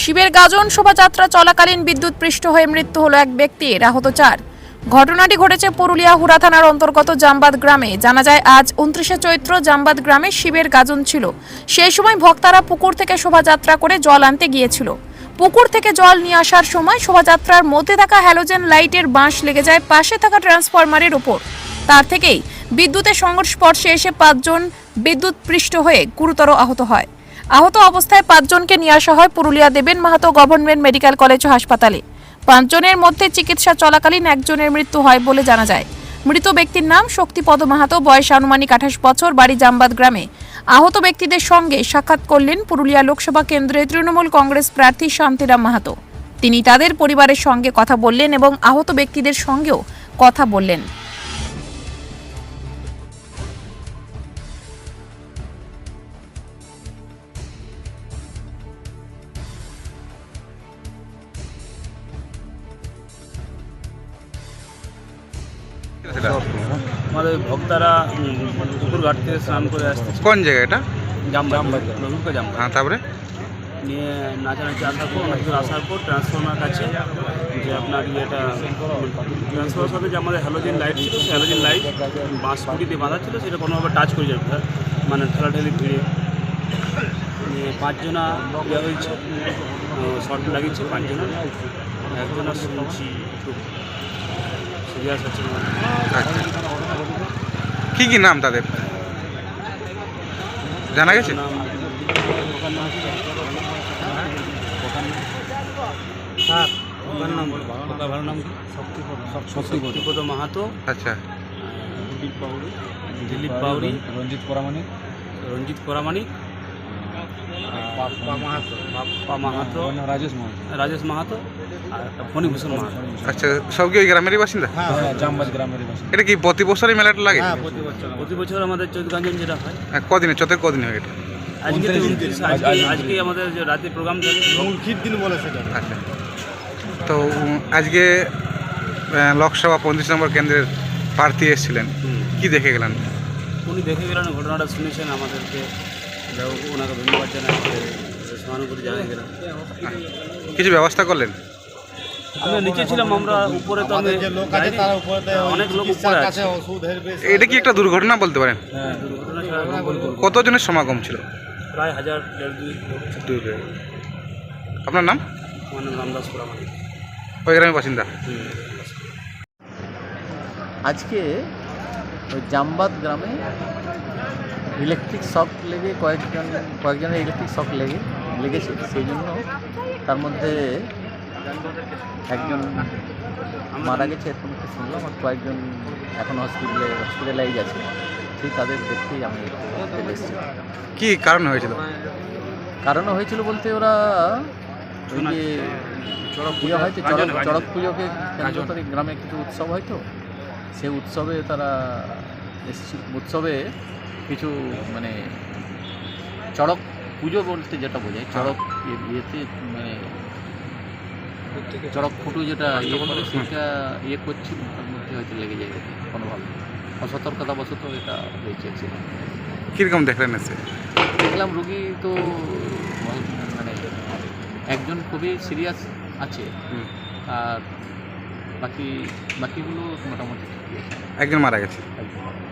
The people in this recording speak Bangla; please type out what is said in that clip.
শিবের গাজন শোভাযাত্রা চলাকালীন বিদ্যুৎ পৃষ্ঠ হয়ে মৃত্যু হলো এক ব্যক্তির, আহত চার। ঘটনাটি ঘটেছে পুরুলিয়া হুরা থানার অন্তর্গত জামবাদ গ্রামে। জানা যায়, আজ উনত্রিশে চৈত্র জামবাদ গ্রামে শিবের গাজন ছিল। সেই সময় ভক্তারা পুকুর থেকে শোভাযাত্রা করে জল আনতে গিয়েছিল। পুকুর থেকে জল নিয়ে আসার সময় শোভাযাত্রার মধ্যে থাকা হ্যালোজেন লাইটের বাঁশ লেগে যায় পাশে থাকা ট্রান্সফরমারের উপর তার থেকেই বিদ্যুতের সংস্পর্শে এসে পাঁচজন বিদ্যুৎ পৃষ্ঠ হয়ে গুরুতর আহত হয়। আহত অবস্থায় পাঁচজনকে নিয়ে আসা হয় পুরুলিয়া দেবেন মাহাতো গভর্নমেন্ট মেডিকেল কলেজ হাসপাতালে। পাঁচজনের মধ্যে চিকিৎসা চলাকালীন একজনের মৃত্যু হয় বলে জানা যায়। মৃত ব্যক্তির নাম শক্তিপদ মাহাতো, বয়স আনুমানিক আঠাশ বছর, বাড়ি জামবাদ গ্রামে। আহত ব্যক্তিদের সঙ্গে সাক্ষাৎ করলেন পুরুলিয়া লোকসভা কেন্দ্রে তৃণমূল কংগ্রেস প্রার্থী শান্তিরাম মাহাতো। তিনি তাদের পরিবারের সঙ্গে কথা বললেন এবং আহত ব্যক্তিদের সঙ্গেও কথা বললেন। আমাদের ভক্তরা পুকুর ঘাট থেকে স্নান করে আসতেছে কোন জায়গা এটা? জামবাগ জামবাগ হ্যাঁ তারপরে? নিয়ে নাচানাচি আসার পর অনেক দূর আসার পর ট্রান্সফর্মার কাছে যে আপনার ইয়েটা ট্রান্সফর্মার সাথে যে আমাদের হ্যালোজেন লাইট ছিল সেই হ্যালোজেন লাইট বাঁশ দিয়ে বাঁধা ছিল সেটা কোনোভাবে টাচ করে যাবে। স্যার মানে ঠেলাঠেলি ভিড়ে। নিয়ে পাঁচজনা ইয়ে হয়েছে শর্ট লাগিয়েছে পাঁচজনা। একজনা শুনছি আচ্ছা কি কি নাম তাদের? জানা গেছে? নাম ওখান নাম ওখান ভালো নাম শক্তিপদ মাহাতো। আচ্ছা। দিলীপ দিলীপ রঞ্জিত পরামানিক। রঞ্জিত পরামানিক। বাপ্পা মাহাতো। রাজেশ মোহন রাজেশ মাহাতো আর একটা ফণিভূষণ মাহাতো। আচ্ছা সব কি ওই গ্রামেরই বাসিন্দা? হ্যাঁ জামবাজ গ্রামের বাসিন্দা। এটা কি প্রতি বছরই মেলাটা লাগে? প্রতি বছর আমাদের যেটা হয়। হ্যাঁ, কদিনে চোদ্দ কদিন হয় এটা? আজকে তো উনত্রিশ। 29, আজকে আজকে আমাদের যে রাতে প্রোগ্রাম থাকে আচ্ছা। তো আজকে লোকসভা পঁচিশ নম্বর কেন্দ্রের প্রার্থী এসেছিলেন। কি দেখে গেলেন? উনি দেখে গেলেন ঘটনাটা শুনেছেন আমাদেরকে। যাই হোক, ওনাকে ধন্যবাদ জানাই সহানুভূতি জানাই গেলাম কিছু ব্যবস্থা করলেন? আমরা নিচে ছিলাম আমরা উপরে তো আমি অনেক লোক উপরে আছে। এটা কি একটা দুর্ঘটনা বলতে পারেন? হ্যাঁ, দুর্ঘটনা ছাড়া কোনো বলব না। কতজনের সমাগম ছিল? প্রায় হাজার দেড় দুই আপনার নাম? আমার নাম রামদাস পুরামানি ওই গ্রামের বাসিন্দা? আজকে ওই জামবাদ গ্রামে ইলেকট্রিক শক লেগে কয়েকজন কয়েকজনের ইলেকট্রিক শক লেগে লেগেছে সেই জন্য তার মধ্যে একজন মারা গেছে এরকম একটা শুনলাম আর কয়েকজন এখন হসপিটালে হসপিটালাইজ আছে। সেই তাদের দেখতেই আমি এসেছি কি কারণ হয়েছিল? কারণ হয়েছিল বলতে ওরা ওই যে চড়ক পুজো হয়তো চড়ক চড়ক পুজোকে গ্রামে কিছু উৎসব হয়তো সেই উৎসবে তারা এসেছিল। উৎসবে কিছু মানে চড়ক পুজো বলতে যেটা বোঝায় চড়ক ইয়ে- ইয়েতে মানে চড়ক ফুটো যেটা ইয়ে করে সেটা ইয়ে করছিল তার মধ্যে হয়তো লেগে যায় কোনোভাবে। অসতর্কতা বশত এটা হয়েছে। কীরকম দেখলেন এসে? দেখলাম রুগী তো মানে একজন খুবই সিরিয়াস আছে। আর বাকি বাকিগুলো মোটামুটি একজন মারা গেছে। একদম